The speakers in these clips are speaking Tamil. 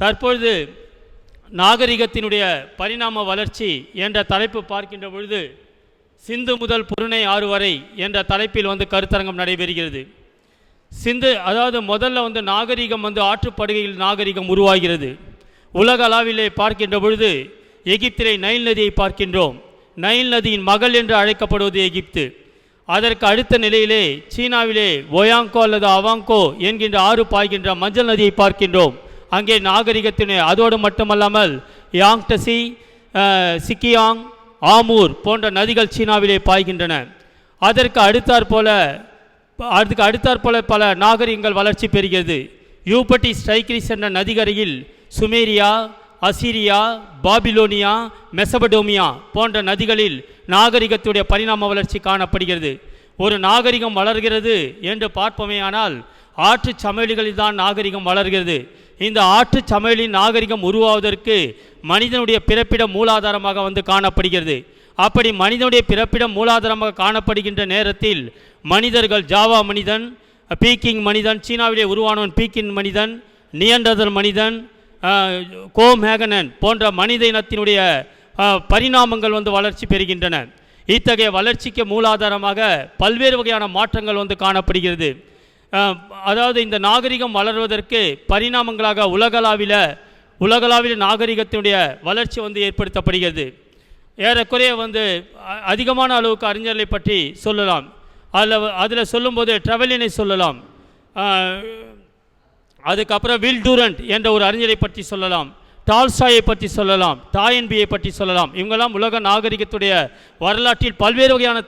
தற்பொழுது நாகரிகத்தினுடைய பரிணாம வளர்ச்சி என்ற தலைப்பு பார்க்கின்ற பொழுது சிந்து முதல் புருணை ஆறு வரை என்ற தலைப்பில் வந்து கருத்தரங்கம் நடைபெறுகிறது. சிந்து அதாவது முதல்ல வந்து நாகரிகம் வந்து ஆற்றுப்படுகையில் நாகரிகம் உருவாகிறது. உலக அளவிலே பார்க்கின்ற பொழுது எகிப்திலே நைல் நதியை பார்க்கின்றோம். நைல் நதியின் மகள் என்று அழைக்கப்படுவது எகிப்து. அதற்கு அடுத்த நிலையிலே சீனாவிலே ஒயாங்கோ அல்லது அவாங்கோ என்கின்ற ஆறு பாய்கின்ற மஞ்சள் நதியை பார்க்கின்றோம். அங்கே நாகரிகத்தினை அதோடு மட்டுமல்லாமல் யாங்டசி சிக்கியாங் ஆமூர் போன்ற நதிகள் சீனாவிலே பாய்கின்றன. அதற்கு அடுத்தாற் போல அதுக்கு அடுத்தாற்போல பல நாகரிகங்கள் வளர்ச்சி பெறுகிறது. யூபட்டிஸ் ஸ்ட்ரைக்ரிஸ் என்ற நதிகரையில் சுமேரியா அசீரியா பாபிலோனியா மெசபடோமியா போன்ற நதிகளில் நாகரிகத்துடைய பரிணாம வளர்ச்சி காணப்படுகிறது. ஒரு நாகரிகம் வளர்கிறது என்று பார்ப்போமேயானால் ஆற்றுச் சமையல்களில் தான் நாகரிகம் வளர்கிறது. இந்த ஆற்று சமையலின் நாகரிகம் உருவாவதற்கு மனிதனுடைய பிறப்பிடம் மூலாதாரமாக வந்து காணப்படுகிறது. அப்படி மனிதனுடைய பிறப்பிடம் மூலாதாரமாக காணப்படுகின்ற நேரத்தில் மனிதர்கள் ஜாவா மனிதன் பீக்கிங் மனிதன் சீனாவிலே உருவானவன் பீக்கிங் மனிதன் நியண்டதர் மனிதன் அஹ், கோமேகனன் போன்ற மனித இனத்தினுடைய பரிணாமங்கள் வந்து வளர்ச்சி பெறுகின்றன. இத்தகைய வளர்ச்சிக்கு மூலாதாரமாக பல்வேறு வகையான மாற்றங்கள் வந்து காணப்படுகிறது. அதாவது இந்த நாகரிகம் வளர்வதற்கு பரிணாமங்களாக உலகளாவில உலகளாவில் நாகரிகத்தினுடைய வளர்ச்சி வந்து ஏற்படுத்தப்படுகிறது. ஏறக்குறைய வந்து அ- அதிகமான அளவுக்கு அறிஞர்களை பற்றி சொல்லலாம். அதில் அதில் சொல்லும்போது ட்ரெவலினை சொல்லலாம். அதுக்கப்புறம் வில் டூரண்ட் என்ற ஒரு அறிஞரை பற்றி சொல்லலாம். டால்ஸ்டாயை பற்றி சொல்லலாம். டாயன்பியை பற்றி சொல்லலாம். இவங்கெல்லாம் உலக நாகரிகத்துடைய வரலாற்றில் பல்வேறு வகையான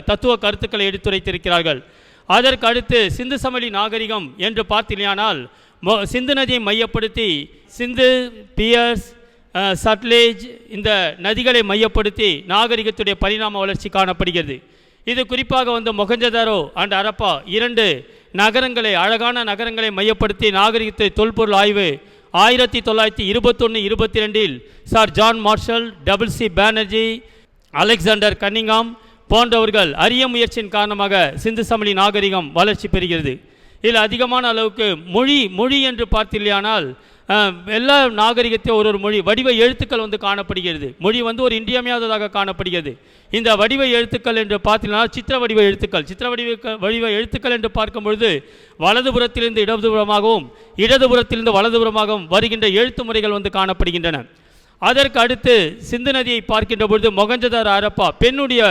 தத்துவ கருத்துக்களை எடுத்துரைத்திருக்கிறார்கள். அதற்கு அடுத்து சிந்து சமவெளி நாகரிகம் என்று பார்த்தீங்கனால் மொ- சிந்து நதியை மையப்படுத்தி சிந்து பியர்ஸ் சட்லேஜ் இந்த நதிகளை மையப்படுத்தி நாகரிகத்துடைய பரிணாம வளர்ச்சி காணப்படுகிறது. இது குறிப்பாக வந்து மொகஞ்சதாரோ அண்ட் அரப்பா இரண்டு நகரங்களை அழகான நகரங்களை மையப்படுத்தி நாகரிகத்தை தொல்பொருள் ஆய்வு ஆயிரத்தி தொள்ளாயிரத்தி இருபத்தொன்று இருபத்தி ரெண்டில் sir John Marshall W C Banerjee Alexander Cunningham போன்றவர்கள் அரிய முயற்சியின் காரணமாக சிந்து சமணி நாகரிகம் வளர்ச்சி பெறுகிறது. இதில் அதிகமான அளவுக்கு மொழி மொழி என்று பார்த்தில்லையானால் எல்லா நாகரிகத்தையும் ஒரு ஒரு மொழி வடிவ எழுத்துக்கள் வந்து காணப்படுகிறது. மொழி வந்து ஒரு இன்றியமையாததாக காணப்படுகிறது. இந்த வடிவ எழுத்துக்கள் என்று பார்த்தீங்கன்னா சித்திர வடிவ எழுத்துக்கள். சித்திர வடிவ வடிவ எழுத்துக்கள் என்று பார்க்கும் பொழுது வலதுபுறத்திலிருந்து இடதுபுறமாகவும் இடதுபுறத்திலிருந்து வலதுபுறமாகவும் வருகின்ற எழுத்து முறைகள் வந்து காணப்படுகின்றன. அதற்கு அடுத்து சிந்து நதியை பார்க்கின்ற பொழுது மொகஞ்சதார் அரப்பா பெண்ணுடைய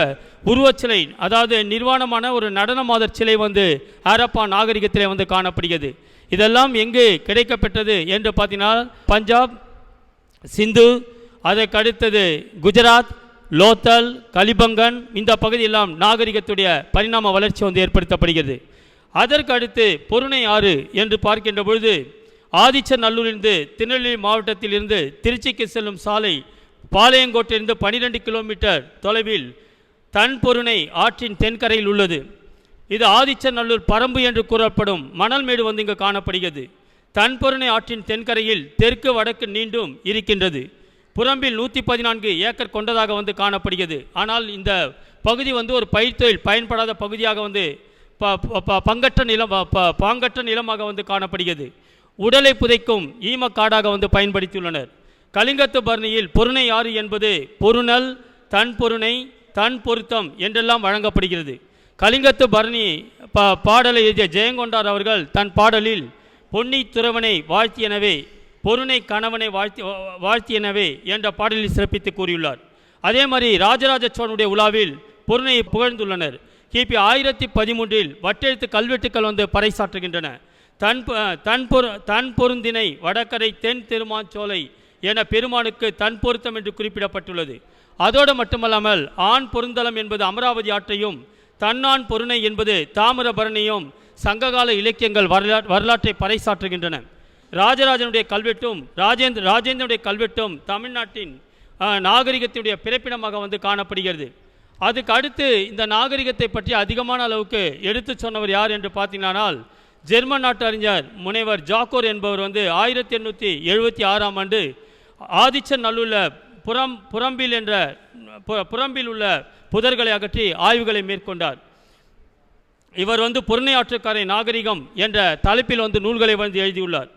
உருவச்சிலை அதாவது நிர்வாணமான ஒரு நடன மாதர் சிலை வந்து அரப்பா நாகரிகத்திலே வந்து காணப்படுகிறது. இதெல்லாம் எங்கு கிடைக்கப்பெற்றது என்று பார்த்தீங்கன்னா பஞ்சாப் சிந்து அதற்கு அடுத்தது குஜராத் லோத்தல் கலிபங்கன் இந்த பகுதியெல்லாம் நாகரிகத்துடைய பரிணாம வளர்ச்சி வந்து ஏற்படுத்தப்படுகிறது. அதற்கு அடுத்து பொருணை ஆறு என்று பார்க்கின்ற பொழுது ஆதிச்சநல்லூரிலிருந்து திருநெல்வேலி மாவட்டத்திலிருந்து திருச்சிக்கு செல்லும் சாலை பாளையங்கோட்டிலிருந்து பனிரெண்டு கிலோமீட்டர் தொலைவில் தன்பொருணை ஆற்றின் தென்கரையில் உள்ளது. இது ஆதிச்சநல்லூர் பரம்பு என்று கூறப்படும் மணல் மேடு வந்து இங்கு காணப்படுகிறது. தன்பொருணை ஆற்றின் தென்கரையில் தெற்கு வடக்கு நீண்டும் இருக்கின்றது. புறம்பில் நூற்றி பதினான்கு ஏக்கர் கொண்டதாக வந்து காணப்படுகிறது. ஆனால் இந்த பகுதி வந்து ஒரு பயிர்த்தொழில் பயன்படாத பகுதியாக வந்து ப ப- பங்கற்ற நிலம் பாங்கற்ற நிலமாக வந்து காணப்படுகிறது. உடலை புதைக்கும் ஈமக்காடாக வந்து பயன்படுத்தியுள்ளனர். கலிங்கத்து பர்ணியில் பொருணை ஆறு என்பது பொருணல் தன் பொருணை தன் பொருத்தம் என்றெல்லாம் வழங்கப்படுகிறது. கலிங்கத்து பரணி பா பாடலை எழுதிய ஜெயங்கொண்டார் அவர்கள் தன் பாடலில் பொன்னி துறவனை வாழ்த்தியனவே பொருணை கணவனை வாழ்த்தி வாழ்த்தியனவே என்ற பாடலில் சிறப்பித்து கூறியுள்ளார். அதே மாதிரி ராஜராஜ சோழனுடைய உலாவில் பொருணையை புகழ்ந்துள்ளனர். கிபி ஆயிரத்தி பதிமூன்றில் வட்டெழுத்து கல்வெட்டுக்கள் வந்து பறைசாற்றுகின்றன. தன் தன் பொரு தன் பொருந்தினை வடகரை தென் திருமாஞ்சோலை என பெருமானுக்கு தன் பொருத்தம் என்று குறிப்பிடப்பட்டுள்ளது. அதோடு மட்டுமல்லாமல் ஆண் பொருந்தலம் என்பது அமராவதி ஆற்றையும் தன்னான் பொருணை என்பது தாமிரபரணியும் சங்ககால இலக்கியங்கள் வரலா வரலாற்றை பறைசாற்றுகின்றன. ராஜராஜனுடைய கல்வெட்டும் ராஜேந்திர ராஜேந்திரனுடைய கல்வெட்டும் தமிழ்நாட்டின் நாகரிகத்தினுடைய பிறப்பிடமாக வந்து காணப்படுகிறது. அதுக்கு அடுத்து இந்த நாகரிகத்தை பற்றி அதிகமான அளவுக்கு எடுத்து சொன்னவர் யார் என்று பார்த்தீங்கன்னால் ஜெர்மன் நாட்டு அறிஞர் முனைவர் ஜாக்கோர் என்பவர் வந்து ஆயிரத்தி எண்ணூற்றி எழுபத்தி ஆறாம் ஆண்டு ஆதிச்சன் நல்லுள்ள புறம் புறம்பில் என்ற பு- புறம்பில் உள்ள புதர்களை அகற்றி ஆய்வுகளை மேற்கொண்டார். இவர் வந்து புறணையாற்றுக்கரை நாகரிகம் என்ற தலைப்பில் வந்து நூல்களை வந்து எழுதியுள்ளார்.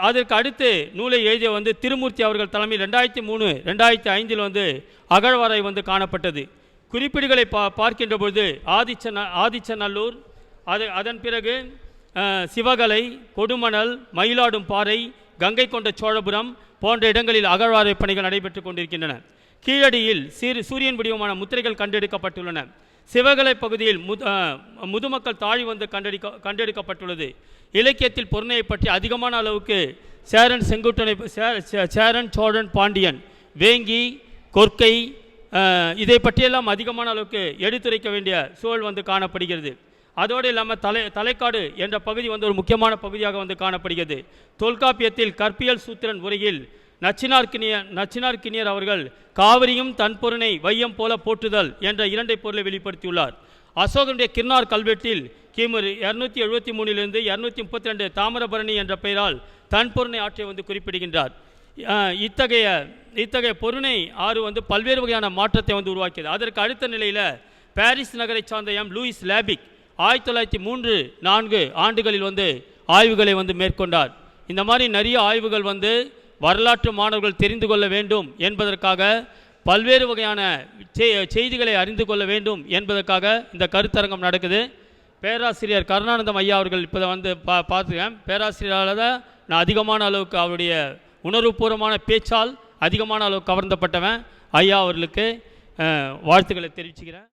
அதற்கு அடுத்து நூலை எழுதிய வந்து திருமூர்த்தி அவர்கள் தலைமையில் ரெண்டாயிரத்தி மூணு ரெண்டாயிரத்தி ஐந்தில் வந்து அகழ்வாரை வந்து காணப்பட்டது. குறிப்பீடுகளை பா பார்க்கின்ற பொழுது ஆதிச்ச ஆதிச்சநல்லூர் அது அதன் பிறகு சிவகலை கொடுமணல் மயிலாடும் பாறை கங்கை கொண்ட சோழபுரம் போன்ற இடங்களில் அகழ்வாரை பணிகள் நடைபெற்று கொண்டிருக்கின்றன. கீழடியில் சிறு சூரியன் வடிவமான முத்திரைகள் கண்டெடுக்கப்பட்டுள்ளன. சிவகலை பகுதியில் முது முதுமக்கள் தாழி வந்து கண்டெடுக்க கண்டெடுக்கப்பட்டுள்ளது. இலக்கியத்தில் பொருணையை பற்றி அதிகமான அளவுக்கு சேரன் செங்குட்டனை சே- சேரன் சோழன் பாண்டியன் வேங்கி கொற்கை இதை பற்றியெல்லாம் அதிகமான அளவுக்கு எடுத்துரைக்க வேண்டிய சூழல் வந்து காணப்படுகிறது. அதோடு இல்லாமல் தலை தலைக்காடு என்ற பகுதி வந்து ஒரு முக்கியமான பகுதியாக வந்து காணப்படுகிறது. தொல்காப்பியத்தில் கற்பியல் சூத்திரன் உரையில் நச்சினார்கினியர் நச்சினார்க்கினியர் அவர்கள் காவிரியும் தன் பொருணை வையம் போல போற்றுதல் என்ற இரண்டை பொருளை வெளிப்படுத்தியுள்ளார். அசோகனுடைய கிர்னார் கல்வெட்டில் கிமு இரநூத்தி எழுபத்தி மூணிலிருந்து இரநூத்தி முப்பத்தி ரெண்டு தாமிரபரணி என்ற பெயரால் தன் பொருணை ஆற்றை வந்து குறிப்பிடுகின்றார். இத்தகைய இத்தகைய பொருணை ஆறு வந்து பல்வேறு வகையான மாற்றத்தை வந்து உருவாக்கியது. அதற்கு அடுத்த நிலையில் பாரிஸ் நகரை சார்ந்த எம் லூயிஸ் லேபிக் ஆயிரத்தி தொள்ளாயிரத்தி மூன்று நான்கு ஆண்டுகளில் வந்து ஆய்வுகளை வந்து மேற்கொண்டார். இந்த மாதிரி நிறைய ஆய்வுகள் வந்து வரலாற்று மாணவர்கள் தெரிந்து கொள்ள வேண்டும் என்பதற்காக பல்வேறு வகையான செய்திகளை அறிந்து கொள்ள வேண்டும் என்பதற்காக இந்த கருத்தரங்கம் நடக்குது. பேராசிரியர் கருணானந்தம் ஐயா அவர்கள் இப்போ வந்து பா பார்த்துருக்கேன். பேராசிரியரால் தான் நான் அதிகமான அளவுக்கு அவருடைய உணர்வுபூர்வமான பேச்சால் அதிகமான அளவு கவர்ந்தப்பட்டவன். ஐயா அவர்களுக்கு வாழ்த்துக்களை தெரிவிச்சுக்கிறேன்.